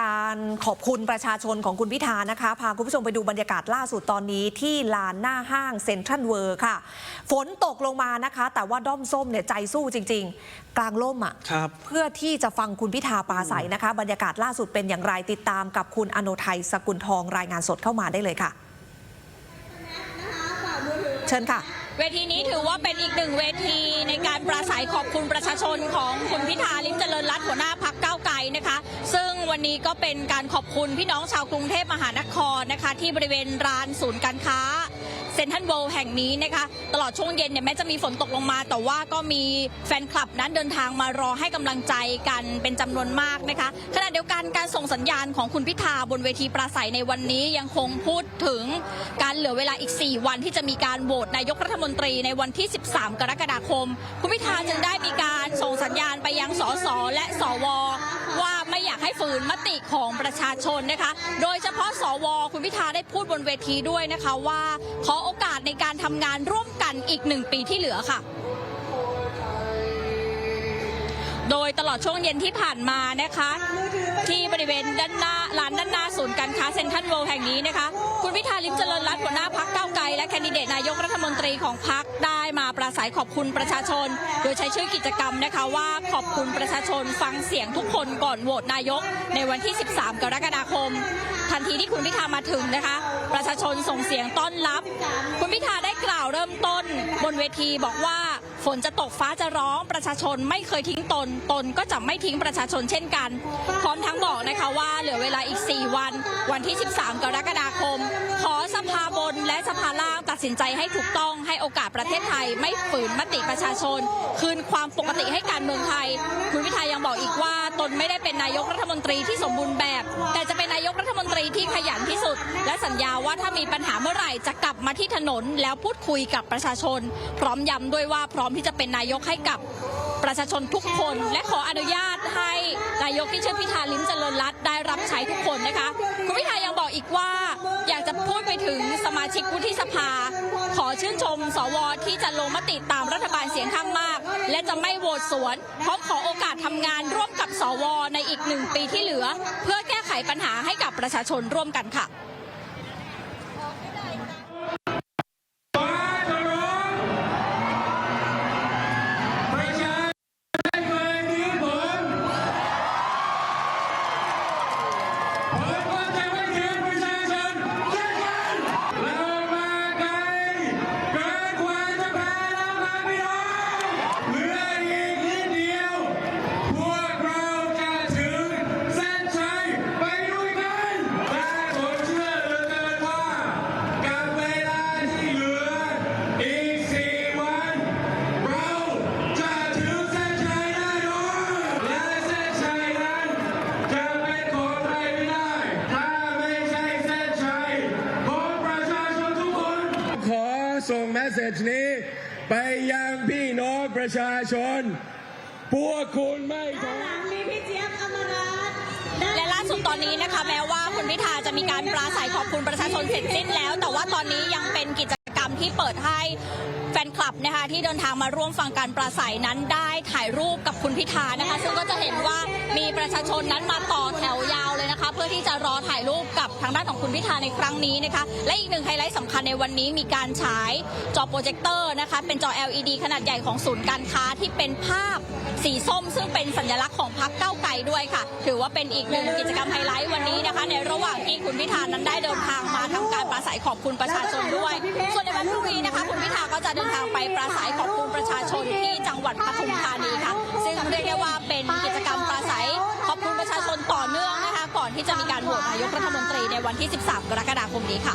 การขอบคุณประชาชนของคุณพิธานะคะ พาคุณผู้ชมไปดูบรรยากาศล่าสุดตอนนี้ที่ลานหน้าห้างเซ็นทรัลเวิร์ค่ะ ฝนตกลงมานะคะ แต่ว่าด้อมส้มเนี่ยใจสู้จริง ๆ กลางล่มอะครับเพื่อที่จะฟังคุณพิธาปราศัยนะคะ บรรยากาศล่าสุดเป็นอย่างไรติดตามกับคุณอโนไทยสกุลทองรายงานสดเข้ามาได้เลยค่ะ เชิญค่ะ เวทีนี้ถือว่าเป็นอีกหนึ่งเวทีในการ ปราศัยขอบคุณประชาชนของคุณพิธาลิ้มเจริญรัตน์หัวหน้าพักเก้าไกลนะคะ ซึ่งวันนี้ก็เป็นการขอบคุณพี่น้องชาวกรุงเทพมหานครนะคะ ที่บริเวณร้านศูนย์การค้า เซนทรัลเวลแห่งนี้นะคะ ตลอดช่วงเย็นเนี่ยแม้จะมีฝนตกลงมา แต่ว่าก็มีแฟนคลับนั้นเดินทางมารอให้กำลังใจกันเป็นจำนวนมากนะคะขณะเดียวกันการส่งสัญญาณของคุณพิธาบนเวทีปราศัยในวันนี้ยังคงพูดถึงการเหลือเวลาอีก 4 วันที่จะมีการโหวตนายกรัฐมนตรีในวันที่ 13 กรกฎาคม คุณพิธาจึงได้มีการส่งสัญญาณไปยังสสและสว ว่าไม่อยากให้ฝืนมติของประชาชนนะคะ โดยเฉพาะสวคุณพิธาได้พูดบนเวทีด้วยนะคะว่า ขอโอกาสในการทำงานร่วมกันอีกหนึ่งปีที่เหลือค่ะโดยตลอดช่วงเย็นที่ผ่านมานะคะ ที่บริเวณด้านหน้าลานด้านหน้าศูนย์การค้าเซ็นทรัลเวิลด์แห่งนี้นะคะ คุณพิธาลิมเจริญรัตน์หัวหน้าพักเก้าไกลและแคนดิเดตนายกรัฐมนตรีของพักได้ มาปราศัยขอบคุณประชาชน โดยใช้ชื่อกิจกรรมนะคะว่าขอบคุณประชาชนฟังเสียงทุกคนก่อนโหวตนายก ในวันที่ 13 กรกฎาคม ทันทีที่คุณพิธามาถึงนะคะ ประชาชนส่งเสียงต้อนรับ คุณพิธาได้กล่าวเริ่มต้นบนเวทีบอกว่า ฝนจะตกฟ้าจะร้องประชาชนไม่เคยทิ้งตน ตนก็จะไม่ทิ้งประชาชนเช่นกัน พร้อมทั้งบอกนะคะว่าเหลือเวลาอีก 4 วัน วันที่ 13 กรกฎาคม ขอสภาบนและสภาล่างตัดสินใจให้ถูกต้องให้โอกาสประเทศไทย ไม่ฝืนมติประชาชน คืนความปกติให้การเมืองไทย คุณพิธายังบอกอีกว่าตนไม่ได้เป็นนายกรัฐมนตรีที่สมบูรณ์แบบ แต่จะ ที่ขยันที่สุด และสัญญาว่าถ้ามีปัญหาเมื่อไหร่จะกลับมาที่ถนนแล้วพูดคุยกับประชาชน พร้อมย้ำด้วยว่าพร้อมที่จะเป็นนายกให้กับประชาชนทุกคน และขออนุญาตให้นายกที่ชื่อพิธาลิ้มเจริญรัตได้รับใช้ทุกคนนะคะ คุณพิธายังบอกอีกว่า พูดไปถึงสมาชิกวุฒิสภา ขอชื่นชม สวที่จะลงมติตามรัฐบาลเสียงข้างมาก และจะไม่โหวตสวนพร้อมขอโอกาสทำงานร่วมกับสวในอีกหนึ่งปีที่เหลือ เพื่อแก้ไขปัญหาให้กับประชาชนร่วมกันค่ะ ส่งแมสเซจนี้ ไปยังพี่น้องประชาชน พวกคุณไม่ทนหลังมีพี่เจี๊ยบอมรัตน์และล่าสุดตอนนี้นะคะ แม้ว่าคุณพิธาจะมีการปราศัยขอบคุณประชาชนเสร็จสิ้นแล้ว แต่ว่าตอนนี้ยังเป็นกิจกรรมที่เปิดให้แฟนคลับนะคะที่เดินทางมาร่วมฟังการปราศัยนั้นได้ถ่ายรูปกับคุณพิธานะคะ ซึ่งก็จะเห็นว่ามีประชาชนนั้นมาต่อแถวยาว นะคะ เพื่อที่จะรอถ่ายรูปกับทางด้านของคุณพิธาในครั้งนี้นะคะ และอีกหนึ่งไฮไลท์สำคัญในวันนี้มีการฉายจอโปรเจคเตอร์นะคะ เป็นจอ LED ขนาดใหญ่ของศูนย์การค้าที่เป็นภาพสีส้ม ซึ่งเป็นสัญลักษณ์ของพรรคเก้าไกลด้วยค่ะ ถือว่าเป็นอีกหนึ่งกิจกรรมไฮไลท์วันนี้นะคะ ในระหว่างที่คุณพิธานั้นได้เดินทางมาทำการปราศัยขอบคุณประชาชนด้วย ส่วนในวันพรุ่งนี้นะคะ คุณพิธาก็จะเดินทางไปปราศัยขอบคุณประชาชนที่จังหวัดปทุมธานีค่ะ ที่จะมีการโหวตนายกรัฐมนตรีในวันที่ 13 กรกฎาคมนี้ค่ะ